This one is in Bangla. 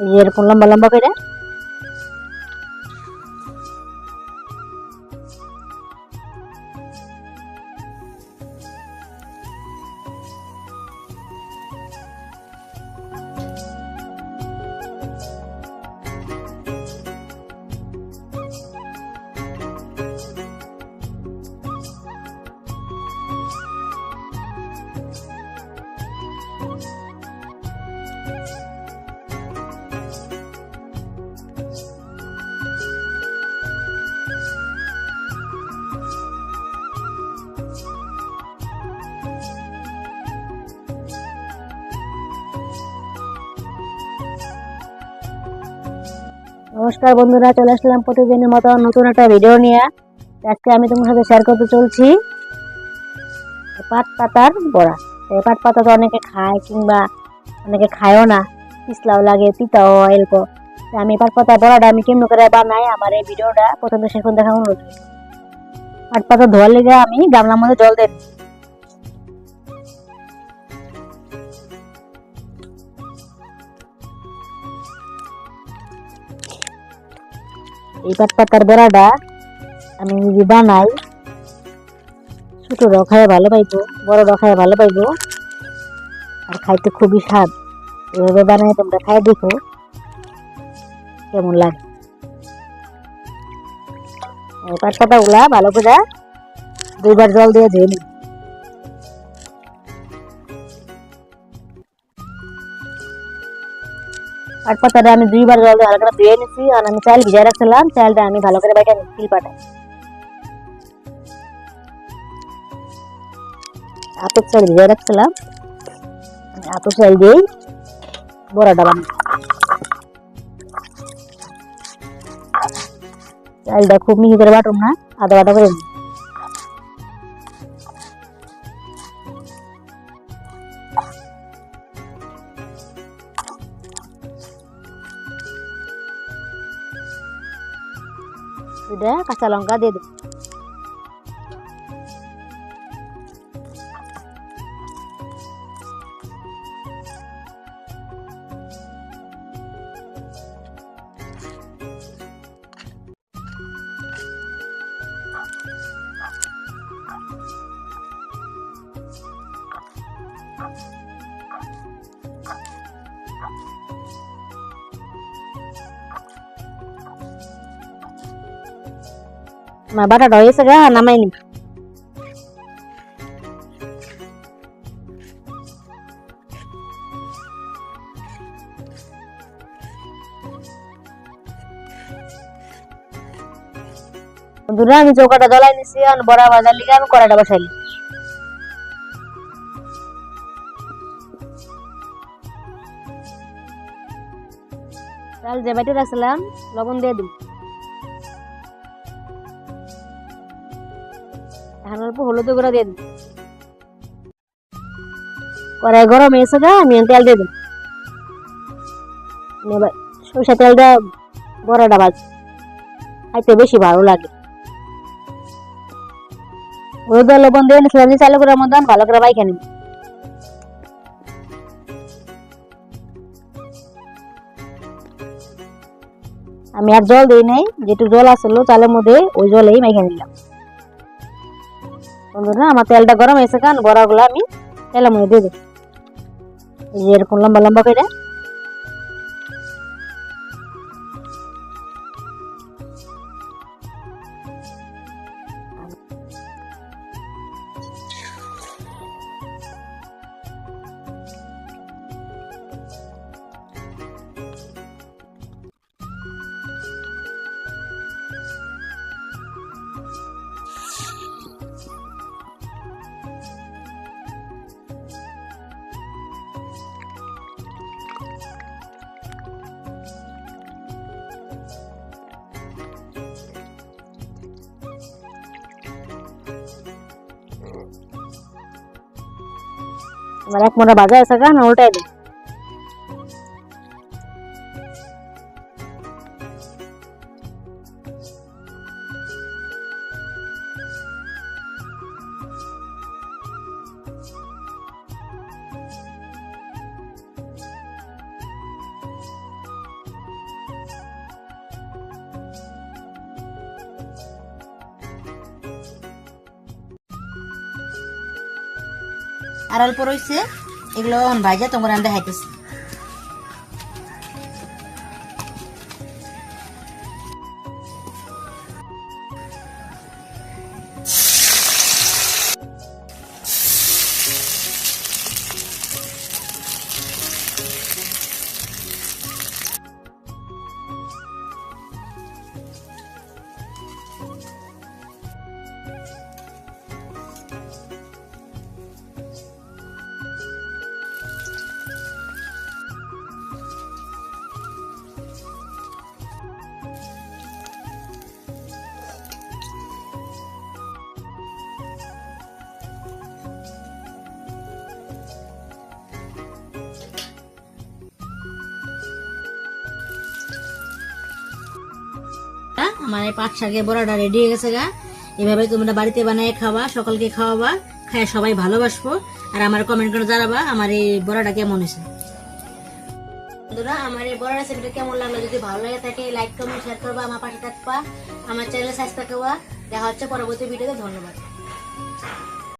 এই যে এরকম লম্বা লম্বা করে নমস্কার বন্ধুরা, চলে আসলাম প্রতিদিনের মতো নতুন একটা ভিডিও নিয়ে। আজকে আমি তোমার সাথে শেয়ার করতে চলছি পাট পাতার বড়া এই পাট পাতা তো অনেকে খায় কিংবা অনেকে খায়ও না। পিছলাও লাগে তিতাও হয় এরকম আমি পাট পাতার বড়াটা আমি কেমন করে বানাই, আমার এই ভিডিওটা প্রথমে সেখান দেখা অনুরোধ। পাট পাতা ধোয়ার লেগে আমি গামলার মধ্যে জল দেব এই পাট পাতার বড়াটা আমি যদি বানাই। ছোট রখায় ভালো পাইবো, বড় রখায় ভালো পাইবো। আর খাইতে খুবই স্বাদ। এভাবে বানাই তোমরা খাই দেখো। কেমন লাগে? এই পাট পাতাগুলা ভালো করে দুইবার জল দিয়ে ধুয়ে নিই পাট পাতাটা আমি দুইবার জল দিয়ে করে ধুয়ে নিছি, আর আমি চাল ভিজাই রাখছিলাম, চালটা আমি ভালো করে বাইটা নিচ্ছি পাটায় আতপ চাল ভিজাই রাখছিলাম আতপ চাল দিয়েই বড়াটা বানাই চালটা খুব মিহি করে বাটুম না, আদা বাটা করে। udah kasih longgar deh. আমার বাটাটা হয়েছে গা নামাই নি বন্ধুরা আমি চৌকাটা জ্বলাই নিছি আর বড়া বাজার লিগে আমি কড়াটা বসাইলি চাল যে বাইটে রাখছিলাম লবণ দিয়ে দিই অল্প হলুদ গুঁড়া দিয়ে দিই কড়াই গরম হয়েছে গা আমি তেল দিয়ে আমি এবার সরষে তেলটা বড়াটা ভাজ। খাইতে বেশি ভালো লাগে। হলুদ লবণ দিয়ে নিছিলাম চালু করে মধ্যে ভালো করে বাইখে নিই আমি আর জল দিই নাই যেটু জল আসলো চালের মধ্যে ওই জলেই মাইখে নিলাম। বন্ধুরা, আমার তেলটা গরম হয়েছে, কারণ বড়াগুলো আমি তেলের মধ্যে দিয়ে দিই। এরকম লম্বা লম্বা করে। এবার এক মোটা ভাজা আছে কারণ উল্টাই দিই। আর অল্প রয়েছে এগুলো ভাইজা তোমার দেখাইতেছি আমার এই পাট শাকের বড়াটা রেডি হয়ে গেছে গা। এভাবে তোমরা বাড়িতে বানিয়ে খাওয়া, সকলকে খাওয়াবা খায় সবাই ভালোবাসবো। আর আমার কমেন্ট করে জানাবা আমার এই বড়াটা কেমন হয়েছে। বন্ধুরা, আমার এই বড় রেসিপিটা কেমন লাগল? যদি ভালো লাগে থাকে লাইক কমেন্ট শেয়ার করবা, আমার পাশে থাকবা, আমার চ্যানেল সাবস্ক্রাইব করবা। দেখা হচ্ছে পরবর্তী ভিডিওতে ধন্যবাদ।